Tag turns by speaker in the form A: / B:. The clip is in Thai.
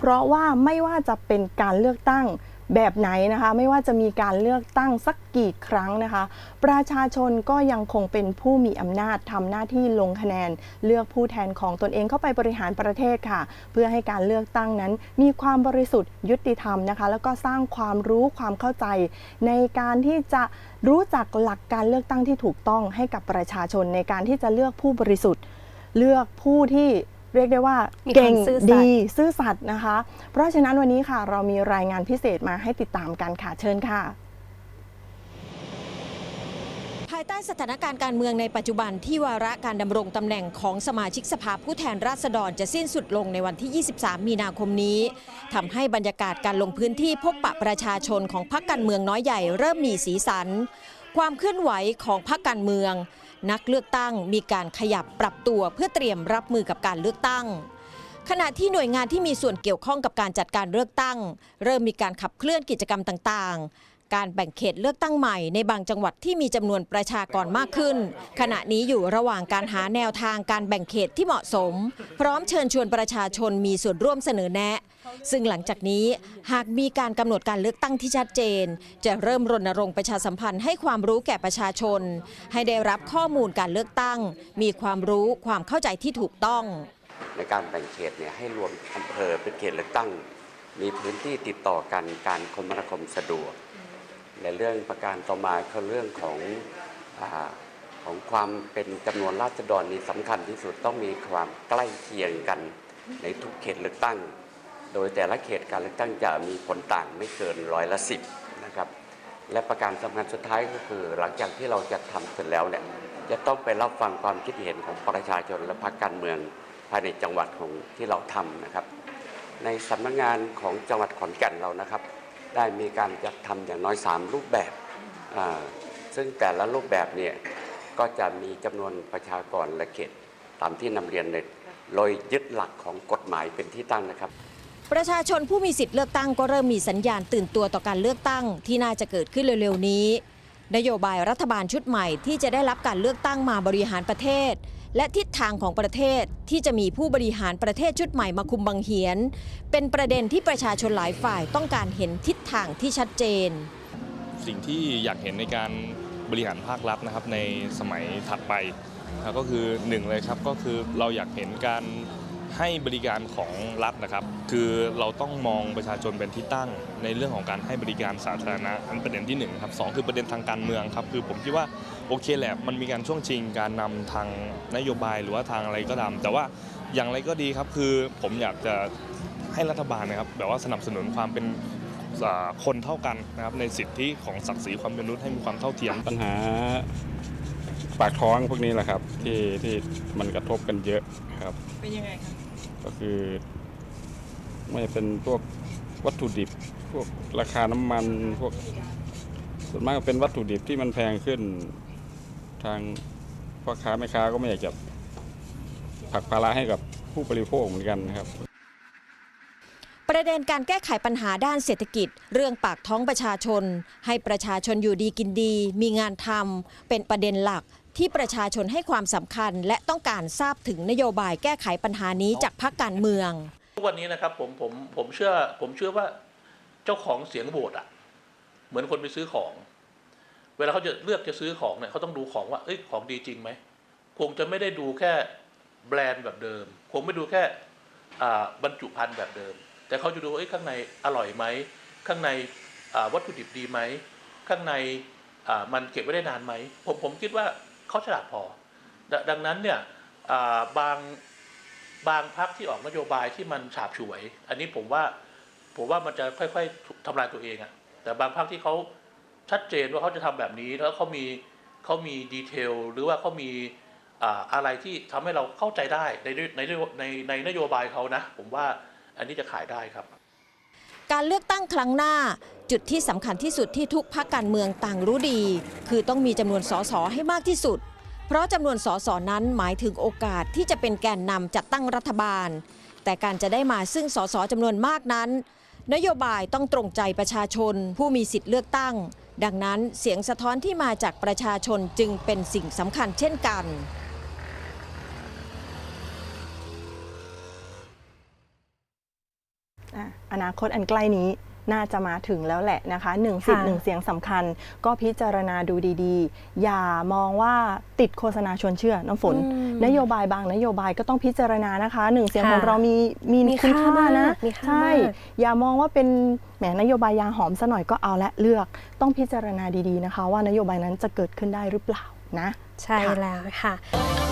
A: เพราะว่าไม่ว่าจะเป็นการเลือกตั้งแบบไหนนะคะ ไม่ว่าจะมีการเลือกตั้งสักกี่ครั้งนะคะ ประชาชนก็ยังคงเป็นผู้มีอำนาจทำหน้าที่ลงคะแนน เลือกผู้แทนของตนเองเข้าไปบริหารประเทศค่ะ เพื่อให้การเลือกตั้งนั้น มีความบริสุทธิ์ยุติธรรมนะคะ แล้วก็สร้างความรู้ความเข้าใจ ในการที่จะรู้จักหลักการเลือกตั้งที่ถูกต้องให้กับประชาชนในการที่จะเลือกผู้บริสุทธิ์ เลือกผู้ที่ เรียกได้ว่า
B: มีความ
A: เก่ง
B: ซื่อสัตย์
A: ดีซื่อสัตย์นะคะ เพราะฉะนั้นวันนี้ค่ะเรามีรายงานพิเศษมาให้ติดตามกันค่ะเชิญค่ะ
C: ภายใต้สถานการณ์การเมืองในปัจจุบันที่วาระการดำรงตำแหน่งของสมาชิกสภาผู้แทนราษฎรจะสิ้นสุดลงในวันที่ 23 มีนาคมนี้ทำให้บรรยากาศการลงพื้นที่พบปะประชาชนของพรรคการเมืองน้อยใหญ่เริ่มมีสีสัน ความเคลื่อนไหวของพรรคการเมือง นักเลือกตั้งมีการขยับปรับตัวเพื่อเตรียมรับมือกับการเลือกตั้ง ขณะที่หน่วยงานที่มีส่วนเกี่ยวข้องกับการจัดการเลือกตั้ง เริ่มมีการขับเคลื่อนกิจกรรมต่างๆ การแบ่งเขตเลือกตั้งใหม่ในบางจังหวัดที่มีจำนวนประชากรมากขึ้น ขณะนี้อยู่ระหว่างการหาแนวทางการแบ่งเขตที่เหมาะสม พร้อมเชิญชวนประชาชนมีส่วนร่วมเสนอแนะ ซึ่งหลังจากนี้หากมีการกำหนดการเลือกตั้งที่ชัดเจน จะเริ่มรณรงค์ประชาสัมพันธ์ให้ความรู้แก่ประชาชน ให้ได้รับข้อมูลการเลือกตั้ง มีความรู้ความเข้าใจที่ถูกต้อง
D: ในการแบ่งเขตเนี่ยให้รวมอำเภอเป็นเขตเลือกตั้ง มีพื้นที่ติดต่อกันการคมนาคมสะดวก และเรื่องประการต่อมาคือเรื่องของอของความเป็นจำนวนราษฎรนี่สำคัญที่สุดต้องมีความใกล้เคียงกันในทุกเขตเลือกตั้ง โดยแต่ละเขตการเลือกตั้งจะมีผลต่างไม่เกินร้อยละสิบนะครับ และประการสำคัญสุดท้ายก็คือ หลังจากที่เราจะทำเสร็จแล้วเนี่ยจะต้องไปรับฟังความคิดเห็นของประชาชนและพรรคการเมืองภายในจังหวัดของที่เราทำนะครับ ในสำนักงานของจังหวัดขอนแก่นเรานะครับ ได้มีการจัดทำอย่างน้อย 3 รูปแบบ ซึ่งแต่ละรูปแบบเนี่ยก็จะมีจำนวนประชากรและเขตตามที่นำเรียนเลยโดยยึดหลักของกฎหมายเป็นที่ตั้งนะครับ
C: ประชาชนผู้มีสิทธิ์เลือกตั้งก็เริ่มมีสัญญาณตื่นตัวต่อการเลือกตั้งที่น่าจะเกิดขึ้นเร็วๆนี้ นโยบายรัฐบาลชุดใหม่ที่จะได้รับการเลือกตั้งมาบริหารประเทศ และทิศทางของประเทศที่จะมีผู้บริหารประเทศชุดใหม่มาคุมบังเหียน เป็นประเด็นที่ประชาชนหลายฝ่ายต้องการเห็นทิศทางที่ชัดเจน
E: สิ่งที่อยากเห็นในการบริหารภาครัฐนะครับในสมัยถัดไปก็คือหนึ่งเลยครับก็คือเราอยากเห็นการ ให้บริการของรัฐนะครับ คือเราต้องมองประชาชนเป็นที่ตั้งในเรื่องของการให้บริการสาธารณะอันประเด็นที่หนึ่งครับสองคือประเด็นทางการเมืองครับคือผมคิดว่าโอเคแหละมันมีการช่วงชิงการนำทางนโยบายหรือว่าทางอะไรก็ตามแต่ว่าอย่างไรก็ดีครับคือผมอยากจะให้รัฐบาลนะครับแบบว่าสนับสนุนความเป็นอ่าคนเท่ากันนะครับในสิทธิของศักดิ์ศรีความเป็นมนุษย์ให้มีความเท่าเทียม
F: ปัญหาปากท้องพวกนี้แหละครับที่ที่มันกระทบกันเยอะครับ
B: เป็นยังไงคะ
F: ก็คือ ไม่เป็นพวกวัตถุดิบ พวกราคาน้ำมันพวกส่วนมากเป็นวัตถุดิบที่มันแพงขึ้น ทางพ่อค้าแม่ค้าก็ไม่อยากจะผลักภาระให้กับผู้บริโภคเหมือนกันนะครับ
C: ประเด็นการแก้ไขปัญหาด้านเศรษฐกิจ เรื่องปากท้องประชาชน ให้ประชาชนอยู่ดีกินดี มีงานทำเป็นประเด็นหลัก ที่ประชาชนให้ความสำคัญ และต้องการทราบถึงนโยบายแก้ไขปัญหานี้จากพรรคการเมือง
G: ทุกวันนี้นะครับผมผมผมเชื่อผมเชื่อว่าเจ้าของเสียงโหวตอะ เหมือนคนไปซื้อของ เวลาเขาจะเลือกจะซื้อของเนี่ยเขาต้องดูของว่าเอ้ยของดีจริงไหมคงจะไม่ได้ดูแค่แบรนด์แบบเดิม คงไม่ดูแค่อ่าบรรจุภัณฑ์แบบเดิม แต่เขาจะดูว่าเอ้ยข้างในอร่อยไหมข้างในอ่าวัตถุดิบดีไหมข้างในอ่ามันเก็บไว้ได้นานไหมผมผมคิดว่า เขาฉลาดพอดดังนั้นเนี่ยบางบางพักที่ออกนโยบายที่มันฉาบฉวย อันนี้ผมว่าผมว่ามันจะค่อยๆทำลายตัวเองอะแต่บางพักที่เขาชัดเจนว่าเขาจะทำแบบนี้แล้วเขามีเขามีดีเทลหรือว่าเขามีอะไรที่ทำให้เราเข้าใจได้ในในในในนโยบายเขานะ ผมว่าอันนี้จะขายได้ครับ
C: การเลือกตั้งครั้งหน้า จุดที่สำคัญที่สุดที่ทุกพรรคการเมืองต่างรู้ดี คือต้องมีจำนวนสสให้มากที่สุด เพราะจำนวนสสนั้นหมายถึงโอกาสที่จะเป็นแกนนำจัดตั้งรัฐบาล แต่การจะได้มาซึ่งสสจำนวนมากนั้น นโยบายต้องตรงใจประชาชน ผู้มีสิทธิ์เลือกตั้ง ดังนั้นเสียงสะท้อนที่มาจากประชาชนจึงเป็นสิ่งสำคัญเช่นกัน
A: อะอนาคตอันใกล้นี้ น่าจะมาถึงแล้วแหละนะคะหนึ่งสิทธิ์
B: ค่ะ
A: หนึ่งเสียงสำคัญ ก็พิจารณาดูดีๆ อย่ามองว่าติดโฆษณาชวนเชื่อน้ำฝน
B: อืม
A: นโยบายบางนโยบายก็ต้องพิจารณานะคะหนึ่งเสียง
B: ค่ะ
A: ของเรามีมี
B: มี
A: คุณ
B: ค่า
A: ค่านะ
B: มากมีค่า
A: ใช่
B: มาก
A: อย่ามองว่าเป็นแหมนโยบายยาหอมซะหน่อยก็เอาและเลือก ต้องพิจารณาดีๆนะคะ ว่านโยบายนั้นจะเกิดขึ้นได้หรือเปล่านะ
B: ใช่
A: ค่ะ
B: แล้วค่ะ